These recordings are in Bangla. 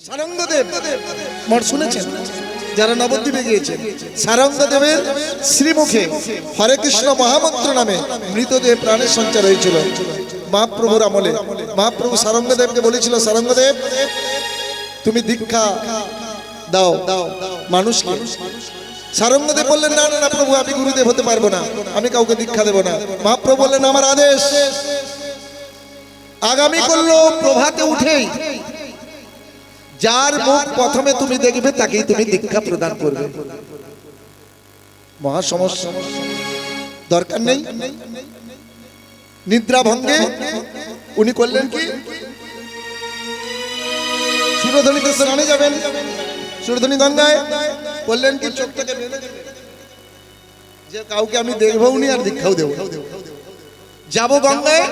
সারঙ্গদেব মঠ শুনেছেন? যারা নবদ্বীপে গিয়েছেন। সারঙ্গদেবের শ্রীমুখে হরে কৃষ্ণ মহামন্ত্র নামে মৃতদেহ প্রাণের সঞ্চার হয়েছিল। মহাপ্রভুর আমলে। মহাপ্রভু সারঙ্গদেবকে বলেছিল সারঙ্গদেব তুমি দীক্ষা দাও দাও মানুষকে। সারঙ্গদেব বললেন না না প্রভু আমি গুরুদেব হতে পারব না। আমি কাউকে দীক্ষা দেবো না। মহাপ্রভু বললেন আমার আদেশ। আগামী করল প্রভাতে উঠেই যার মুখ প্রথমে তুমি দেখবে, তাকেই তুমি দীক্ষা প্রদান করবে। মহা সমস্যা। দরকার নেই। নিদ্রা ভঙ্গে। উনি করলেন কি? সুরধ্বনিতে স্নানে যাবেন। সুরধ্বনি গঙ্গায়। বললেন কি? চোখ থেকে যে কাউকে আমি দেখব, উনি আর দীক্ষাও দেবো যাব গঙ্গায়,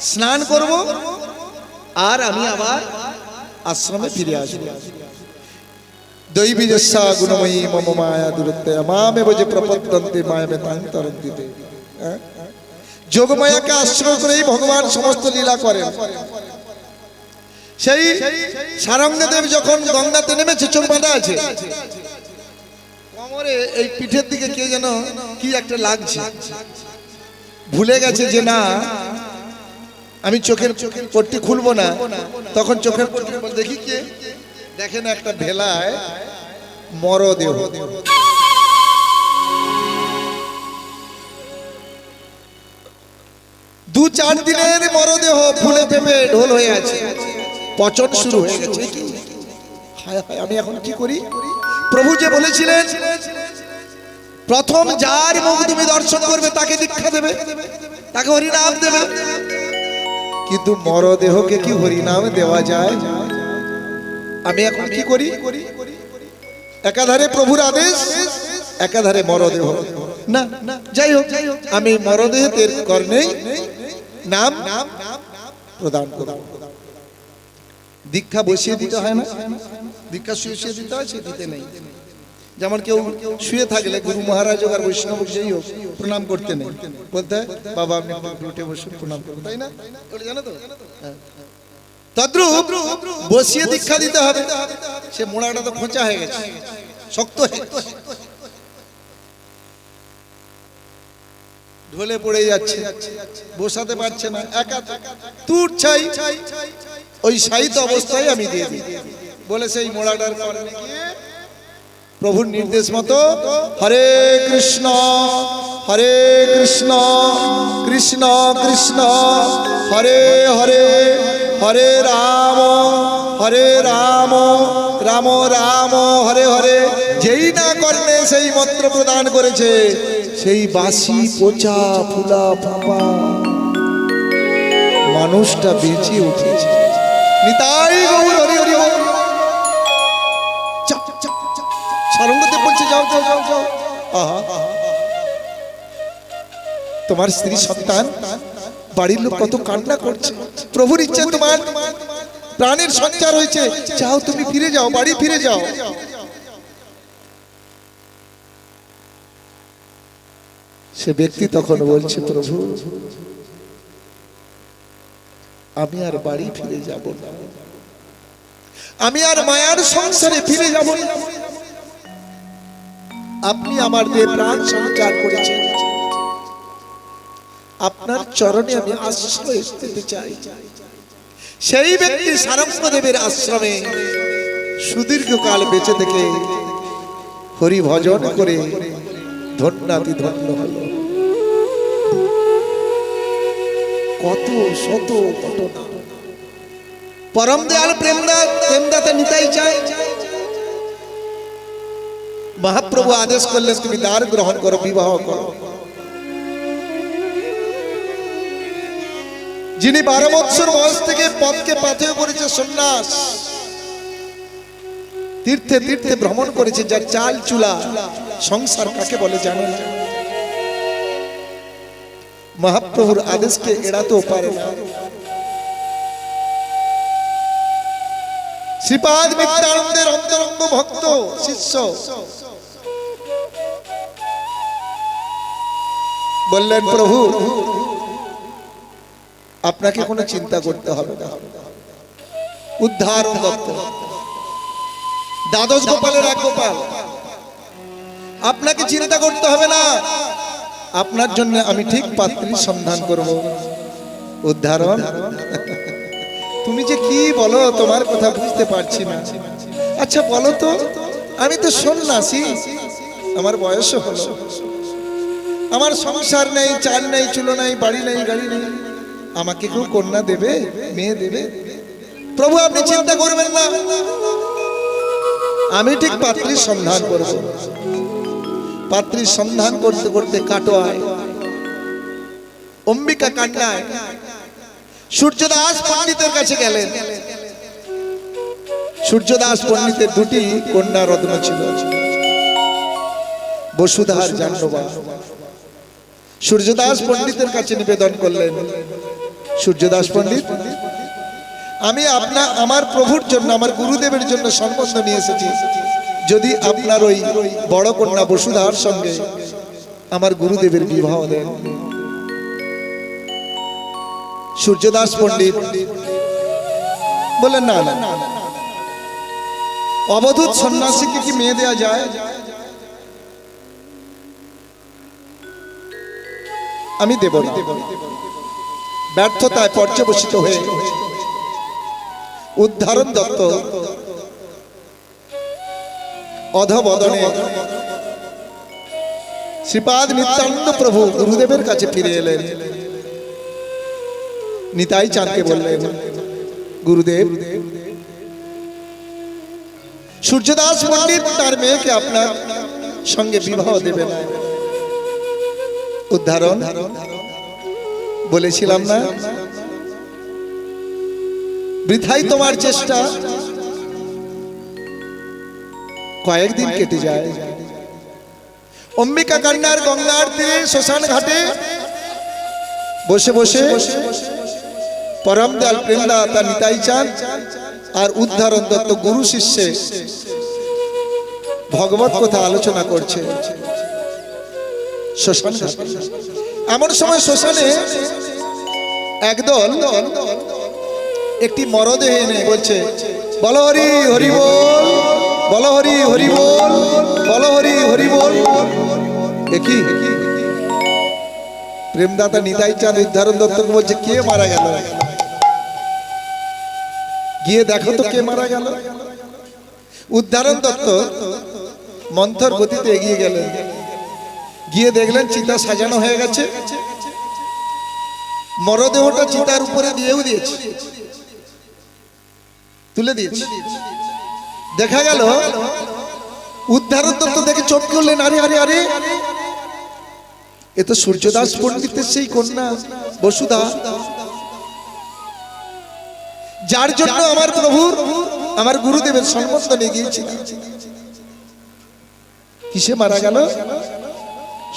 স্নান করব। আর আমি আবার আশ্রমে ফিরে আসব। দৈবীজস্যা গুণময়ী মম মায়া দূরত্বে মামে বজে প্রপদ্যন্তে মায়ামে তান্তরন্তিতে হ্যাঁ? যোগমায়াকে আশ্রয় করেই ভগবান সমস্ত লীলা করেন। সেই সারঙ্গদেব যখন গঙ্গাতে নেমেছে চোখ বাঁধা আছে। কোমরে এই পিঠের দিকে কে যেন কি একটা লাগছে। ভুলে গেছে যে না আমি চোখের পট্টি খুলবো না। তখন চোখের দেখি কে? দেখেন একটা ভেলায় মরদেহ। দু চার দিনের মরদেহ ফুলে পেপে ঢোল হয়ে আছে। পচন শুরু হয়ে গেছে। আমি এখন কি করি? প্রভু যে বলেছিলেন, প্রথম যার মুখ তুমি দর্শন করবে, তাকে দীক্ষা দেবে, তাকে হরিনাম দেবে। কিন্তু মরদেহকে কি হরিনাম দেওয়া যায়? আমি এখন কি করি? একাধারে প্রভুর আদেশ, একাধারে মরদেহ। না, যাই হোক, আমি মরদেহের কর্ণেই নাম প্রদান করব। দীক্ষা বসিয়ে দিতে হয় না? দীক্ষা শুয়ে শুয়ে দিতে হয়, সে দিতে নেই। যেমন কেউ শুয়ে থাকলে গুরু মহারাজ হোক আর বৈষ্ণব যেই হোক, প্রণাম করতে নেই। বলতে, বাবা আপনি উঠে বসে প্রণাম করুন তাই না? জানো তো? হ্যাঁ। তদ্রুপ বসিয়ে দীক্ষা দিতে হবে। সে মোড়াটা তো খোঁচা হয়ে গেছে। শক্ত ঢলে পড়ে যাচ্ছে। বসাতে পারছে না। একা তুর ওই সাহিত্য অবস্থায় আমি দিয়ে দিই। বলে সেই মোড়াটার কারণে গিয়ে প্রভুর নির্দেশ মতো হরে কৃষ্ণ হরে কৃষ্ণ কৃষ্ণ কৃষ্ণ, হরে হরে হরে রাম হরে রাম রাম রাম, হরে হরে। যেই না কর্ণে সেই মন্ত্র প্রদান করেছে, সেই বাসি পচা ফুলা ফাঁপা মানুষটা বেঁচে উঠেছে। নিতাই গৌর, হরি হরি যাও যাও যাও যাও। তোমার স্ত্রী সন্তান, বাড়ির লোক কত কান্না করছে। প্রভুর ইচ্ছা তোমার, প্রাণের সঞ্চার হয়েছে। যাও, তুমি ফিরে যাও, বাড়ি ফিরে যাও। সে ব্যক্তি তখন বলছে, প্রভু, আমি আর বাড়ি ফিরে যাব না। আমি আর মায়ার সংসারে ফিরে যাব না। আমার দিয়ে প্রাণ সঞ্চার করেছেন। আপনার চরণে আমি আশ্রয় পেতে চাই। সেই ব্যক্তি সারঙ্গদেবের আশ্রমে সুদীর্ঘকাল বেঁচে থেকে হরি ভজন করে ধন্যাতি ধন্য হল। কত শত ঘটনা। পরম দয়াল প্রেমদা প্রেমদাতা নিতাই চায়। মহাপ্রভু আদেশ করলেন, তুমি দ্বার গ্রহণ করো, বিবাহ করো। যিনি বারো বৎসর বয়স থেকে পথকে পাথেয় করেছে সন্ন্যাস, তীর্থে তীর্থে ভ্রমণ করেছে, যার চাল চুলা সংসার কাকে বলে জানে না মহাপ্রভুর আদেশকে এড়াতেও পারে শ্রীপাদ নিত্যানন্দের অন্তরঙ্গ ভক্ত, শিষ্য বললেন, প্রভু, আপনাকে কোনো চিন্তা করতে হবে না। উদ্ধার দত্ত। দ্বাদশ গোপালের এক গোপাল, আপনাকে চিন্তা করতে হবে না। আপনার জন্য আমি ঠিক পাত্রীর সন্ধান করব। উদ্ধারণ তুমি যে কি বলো, তোমার কথা বুঝতে পারছি না। আচ্ছা বলো তো, আমি তো সন্ন্যাসী। আমার বয়স হলো। আমার সংসার নেই, চাল নেই, চুলো নাই, বাড়ি নেই, গাড়ি নেই। আমাকে কেউ কন্যা দেবে, মেয়ে দেবে? প্রভু, আপনি চিন্তা করবেন না। আমি ঠিক পাত্রীর সন্ধান করব। পাত্রীর সন্ধান করতে করতে কাটোয়ায়, অম্বিকা কান্নায় সূর্যদাস পণ্ডিতের কাছে গেলেন। সূর্যদাস পণ্ডিতের দুটি কন্যা রত্ন ছিল। বসুধার জাহ্নবা সূর্যদাস পণ্ডিতের কাছে নিবেদন করলেন। সূর্যদাস পণ্ডিত, আমি আপনার আমার প্রভুর জন্য, আমার গুরুদেবের জন্য সম্বন্ধ নিয়ে এসেছি। যদি আপনার ওই বড় কন্যা বসুধার সঙ্গে আমার গুরুদেবের বিবাহ দেন। সূর্যদাস পণ্ডিত, বললেন না না। অবধূত সন্ন্যাসীকে কি মেয়ে দেয়া যায়? আমি দেব না। ব্যর্থতায় পর্যবসিত হয়ে উদ্ধারণ দত্ত অধবদনে শ্রীপাদ নিত্যানন্দ প্রভু গুরুদেবের কাছে ফিরে এলেন। নিতাই চাঁদকে বললেন, গুরুদেব, সূর্যদাস পণ্ডিত তার মেয়েকে আপনার সঙ্গে বিবাহ দেবে না উদ্ধারণ বলেছিলাম না? বৃথাই তোমার চেষ্টা। কয়েকদিন কেটে যায়। অম্বিকা কান্নার গঙ্গার তীরে শ্মশান ঘাটে বসে বসে পরম দয়াল প্রেমদা তার নিতাই চান আর উদ্ধারণ দত্ত গুরু শিষ্যে ভগবত কথা আলোচনা করছে। এমন সময় শ্মশানে একদল একটি মরদেহ এনে বলছে, বল হরি হরি বল বল হরি হরি বল বল হরি হরি বল। একই প্রেমদাতা নিতাই চাঁদ উদ্ধারণ দত্তকে বলছে, কে মারা গেল? গিয়ে দেখো তো কে মারা গেল। উদ্ধারণ দত্ত মন্থর গতিতে এগিয়ে গেলেন। গিয়ে দেখলেন চিতা সাজানো হয়ে গেছে। মরদেহটা চিতার উপরে দিয়েও দিয়েছে। তুলে দিয়েছে। দেখা গেল উদ্ধারণ দত্ত দেখে চোখ করলেন, আরে আরে আরে। এ তো সূর্যদাস পণ্ডিতের সেই কন্যা, বসুধা। যার জন্য আমার প্রভুর আমার গুরুদেবের সম্বন্ধ নিয়ে গিয়েছিল কিসে মারা গেল?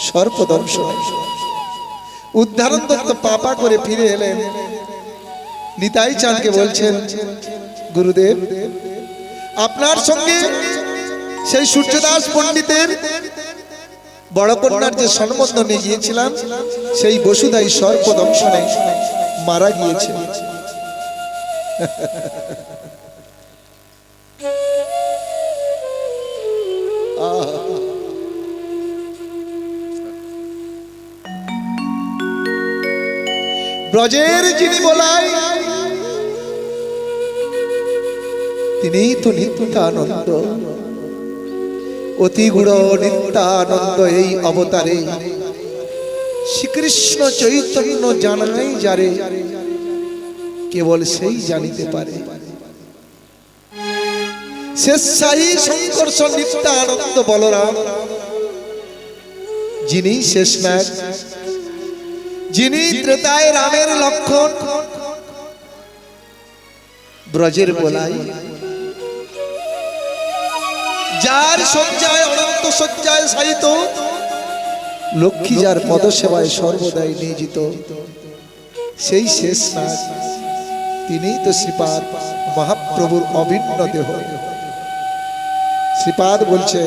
সর্পদংশ। উদ্ধারণ দত্ত পাপা করে ফিরে এলেন। নিতাই চাঁদকে বলছেন, গুরুদেব, আপনার সঙ্গে সেই সূর্যদাস পণ্ডিতের বড় কন্যার যে নিয়ে গিয়েছিলাম, সেই বসুদাই সর্পদংশনে মারা গিয়েছে। ব্রজের যিনি বলাই, তিনিই তো নিত্যানন্দ। অতি গুড় নিত্যানন্দ এই অবতারে। শ্রীকৃষ্ণ চৈতন্য জানাই যারে, কেবল সেই জানিতে পারে। শেষাই সংকর্ষ নিত্যানন্দ বলরাম, যিনি শেষ নায়ক যিনি ত্রেতায় রামের লক্ষণ। ব্রজের বলাই। যার সজ্জায় অনন্ত সজ্জায় সাহিত, লক্ষ্মী যার পদসেবায় সর্বদাই নিয়োজিত, সেই শেষ নাগ তিনিই তো শ্রীপাদ মহাপ্রভুর অভিন্ন দেহ। শ্রীপাদ বলছে,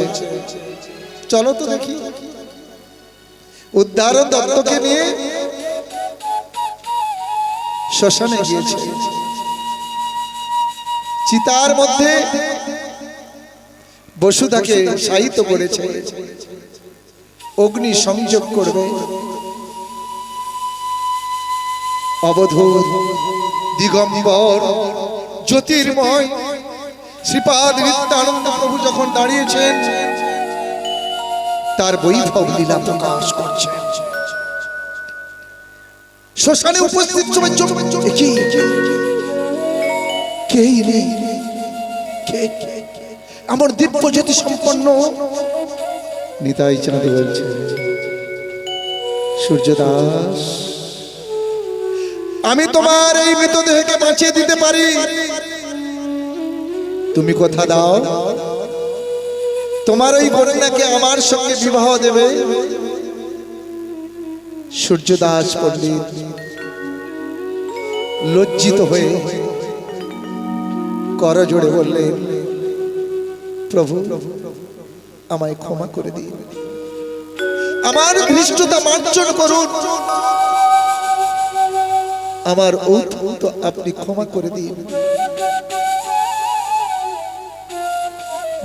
চলো তো দেখি। উদ্ধারণ দত্তকে নিয়ে শ্মশানে গিয়েছে। চিতার মধ্যে বসুধাকে সাহিত্য করেছে। অগ্নি সংযোগ করবে। অবধূত দিগম্বর জ্যোতির্ময় শ্রীপাদ নিত্যানন্দ প্রভু যখন দাঁড়িয়েছেন, তার বৈভব লীলা প্রকাশ করছেন। শ্মশানে উপস্থিত সবাই কি কেই কে কে? আমার দিব্য জ্যোতি সম্পন্ন। নিতাই চাঁদ বলছে, সূর্যদাস, আমি তোমার এই মৃতদেহকে বাঁচিয়ে দিতে পারি। তুমি কথা দাও। তোমার ওই কন্যাকে আমার সঙ্গে বিবাহ দেবে। সূর্যদাস পণ্ডিত, লজ্জিত হয়ে করজোড়ে বললেন, প্রভু, আমায় ক্ষমা করে দিন। আমার ধৃষ্টতা মার্জন করুন। আমার ঔদ্ধত্য আপনি ক্ষমা করে দিন।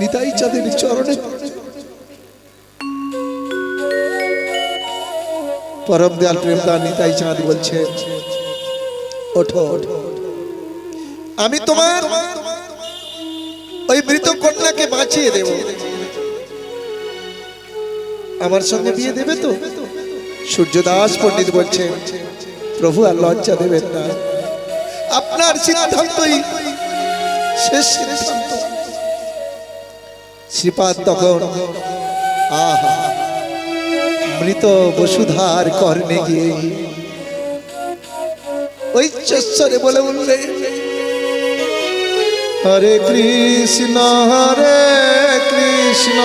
নিতাই চাঁদের চরণে পরম দয়াল প্রেমদার নিতাই চাঁদ বলছে, ওঠো। আমি তোমার ওই মৃত কন্যাকে বাঁচিয়ে দেব। আমার সঙ্গে বিয়ে দেবে তো? সূর্যদাস পণ্ডিত বলছেন প্রভু আর লজ্জা দেবেন না। আপনার সিদ্ধান্তই শেষ সিদ্ধান্ত। শ্রীপাদ তখন, আহা। মৃত বসুধার কর্ণে গিয়ে ঐশ্বরে বলে উঠলে হরে কৃষ্ণ হরে কৃষ্ণ।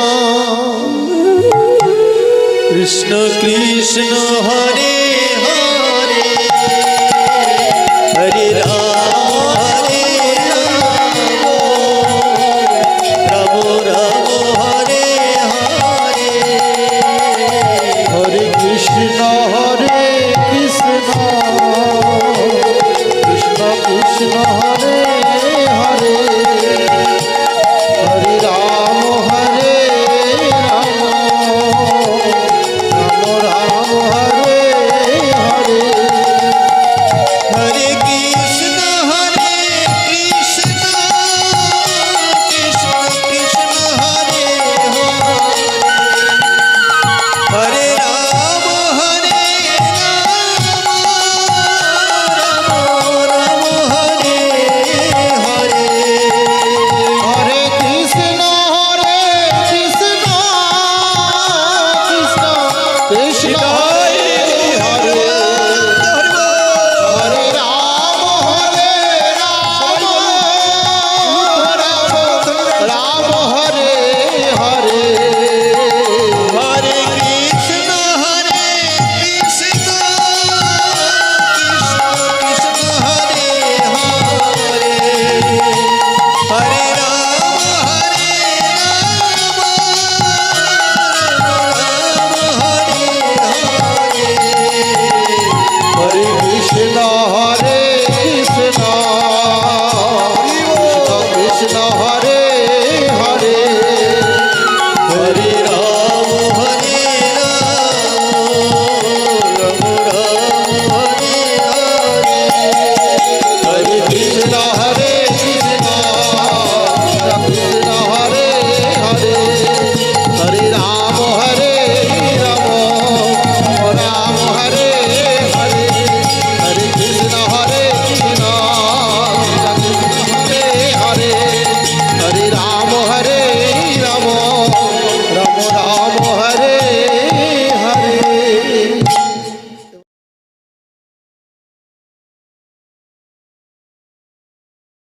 কৃষ্ণ কৃষ্ণ হরে